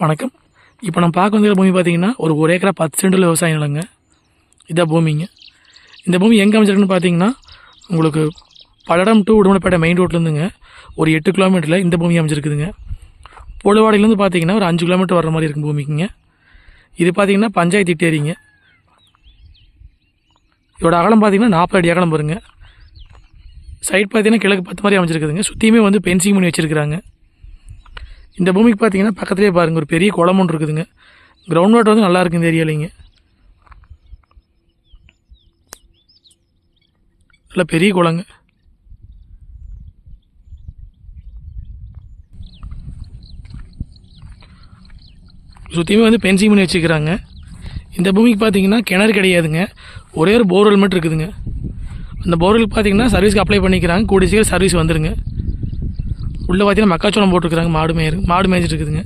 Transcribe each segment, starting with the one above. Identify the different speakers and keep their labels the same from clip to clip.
Speaker 1: வணக்கம். இப்போ நம்ம பார்க்க வந்திருக்க பூமி பார்த்தீங்கன்னா ஒரு ஒரு ஏக்கரா பத்து சென்டில் விவசாய நிலங்க. இதான் பூமிங்க. இந்த பூமி எங்கே அமைச்சிருக்குன்னு பார்த்தீங்கன்னா உங்களுக்கு பல்லடம் டு உடுமலைப்பேட்டை மெயின் ரோட்லேருந்துங்க ஒரு எட்டு கிலோமீட்டரில் இந்த பூமி அமைச்சிருக்குதுங்க பொழுவாடியிலேருந்து பார்த்தீங்கன்னா ஒரு அஞ்சு கிலோமீட்டர் வர மாதிரி இருக்கும் பூமிக்குங்க. இது பார்த்தீங்கன்னா பஞ்சாயத்து இட்டேரிங்க இதோட அகலம் பார்த்தீங்கன்னா நாற்பது அடி அகலம் வருங்க. சைட் பார்த்தீங்கன்னா கிழக்கு பத்து மாதிரி அமைச்சிருக்குதுங்க சுற்றியுமே வந்து பென்சிங் பண்ணி வச்சுருக்குறாங்க. இந்த பூமிக்கு பார்த்தீங்கன்னா பக்கத்துலேயே பாருங்கள் ஒரு பெரிய குளம் ஒன்று இருக்குதுங்க. கிரவுண்ட் வாட்டர் வந்து நல்லா இருக்கு இந்த ஏரியாலிங்க நல்ல பெரிய குளங்க. சுற்றியுமே வந்து பென்சிங் பண்ணி வச்சுக்கிறாங்க. இந்த பூமிக்கு பார்த்தீங்கன்னா கிணறு கிடையாதுங்க. ஒரே ஒரு போர்வெல் மட்டும் இருக்குதுங்க. அந்த போர்வெலுக்கு பார்த்தீங்கன்னா சர்வீஸ்க்கு அப்ளை பண்ணிக்கிறாங்க. கூடிய சீக்கிரம் சர்வீஸ் வந்துருங்க. உள்ளே பார்த்தீங்கன்னா மக்காச்சோளம் போட்டுருக்குறாங்க. மாடு மேய்ரு மாடு மேய்ச்சிட்டு இருக்குதுங்க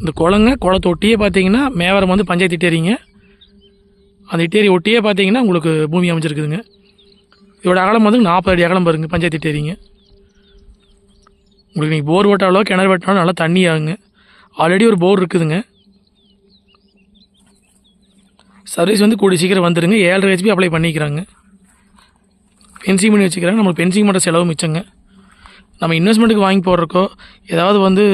Speaker 1: இந்த குளங்க குளத்தை ஒட்டியே பார்த்தீங்கன்னா மேவரம் வந்து பஞ்சாயத்து இட்டேரிங்க. அந்த இட்டேரி ஒட்டியே பார்த்தீங்கன்னா உங்களுக்கு பூமி அமைச்சிருக்குதுங்க இதோட அகலம் வந்து நாற்பது அடி அகலம் பாருங்க பஞ்சாயத்து இட்டேரிங்க. உங்களுக்கு நீங்கள் போர் ஓட்டாலோ கிணறு வெட்டினாலும் நல்லா தண்ணி ஆகுங்க. ஆல்ரெடி ஒரு போர் இருக்குதுங்க. சர்வீஸ் வந்து கூடிய சீக்கிரம் வந்துடுங்க ஏழரை ஹெச்பி அப்ளை பண்ணிக்கிறாங்க. பென்சிங் பண்ணி வச்சுக்கிறாங்க. நம்மளுக்கு பென்சிங் பண்ணுற செலவு மிச்சங்க. நம்ம இன்வெஸ்ட்மெண்ட்டுக்கு வாங்கி போடுறக்கோ ஏதாவது வந்து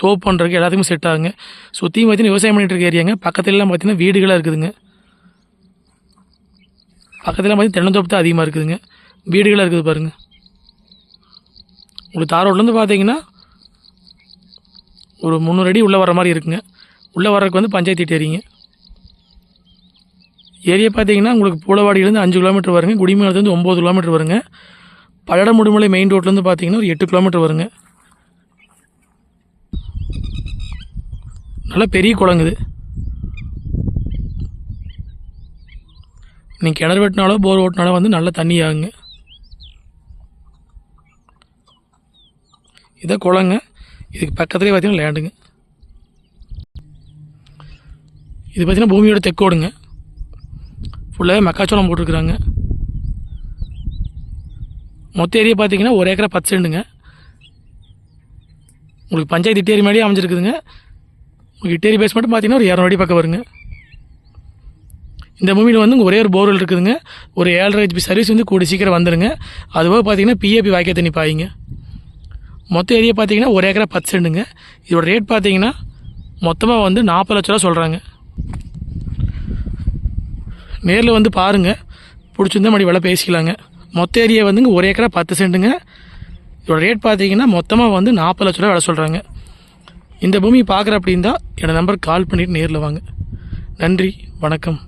Speaker 1: தோப்பு பண்ணுறதுக்கு எல்லாத்துக்குமே செட் ஆகுங்க. சுற்றியும் பார்த்தீங்கன்னா விவசாயம் பண்ணிட்டு இருக்க ஏரியாங்க. பக்கத்துலலாம் பார்த்தீங்கன்னா வீடுகளாக இருக்குதுங்க. பக்கத்தில் பார்த்தீங்கன்னா தென்னந்தோப்பு தான் அதிகமாக இருக்குதுங்க. வீடுகளாக இருக்குது பாருங்கள் உங்களுக்கு தார் ரோட்லேருந்து பார்த்தீங்கன்னா ஒரு முந்நூறு அடி உள்ளே வர மாதிரி இருக்குங்க. உள்ளே வர்றதுக்கு வந்து பஞ்சாயத்து ஏரிங்க. ஏரியா பார்த்தீங்கன்னா உங்களுக்கு பூலவாடியிலேருந்து அஞ்சு கிலோமீட்டர் வருங்க. குடிமேலத்துலேருந்து ஒம்பது கிலோமீட்டர் வருங்க. பல்லடம் முடுமலை மெயின் ரோட்லேருந்து பார்த்தீங்கன்னா ஒரு எட்டு கிலோமீட்டர் வருங்க. நல்லா பெரிய குளங்குது நீங்கள் கிணறு வெட்டினாலோ போர் ஓட்டினாலோ வந்து நல்ல தண்ணி ஆகுங்க இதை குளங்க. இதுக்கு பக்கத்துலேயே பார்த்தீங்கன்னா லேண்டுங்க இது பார்த்தீங்கன்னா பூமியோட தெக்கோடுங்க. ஃபுல்லாகவே மக்காச்சோளம் போட்டிருக்குறாங்க. மொத்த ஏரியா பார்த்தீங்கன்னா ஒரு ஏக்கரா பத்து செண்டுங்க. உங்களுக்கு பஞ்சாயத்து இட்டேரி மாதிரியே அமைஞ்சிருக்குதுங்க. உங்களுக்கு இட்டேரி பேஸ் மட்டும் பார்த்தீங்கன்னா ஒரு இரநூறு அடி பக்கம் வருங்க. இந்த பூமியில் வந்து ஒரே ஒரு போர்வெல் இருக்குதுங்க. ஒரு ஏழரை ஹெச்பி சர்வீஸ் வந்து கூடி சீக்கிரம் வந்துடுங்க அதுபோக பார்த்தீங்கன்னா பிஏபி வாய்க்க தண்ணி பாயிங்க. மொத்த ஏரியா பார்த்தீங்கன்னா ஒரு ஏக்கரா பத்து செண்டுங்க. இதோட ரேட் பார்த்தீங்கன்னா மொத்தமாக வந்து நாற்பது லட்ச ரூபா சொல்கிறாங்க நேரில் வந்து பாருங்கள் பிடிச்சிருந்தா மறுபடி வில பேசிக்கலாங்க. மொத்த ஏரியா வந்துங்க ஒரு ஏக்கரா பத்து சென்ட்டுங்க. இதோட ரேட் பார்த்தீங்கன்னா மொத்தமாக வந்து நாற்பது லட்ச ரூபா விலை சொல்கிறாங்க இந்த பூமி பார்க்குற அப்படின்னா என்னோடய நம்பருக்கு கால் பண்ணிவிட்டு நேரில் வாங்க. நன்றி வணக்கம்.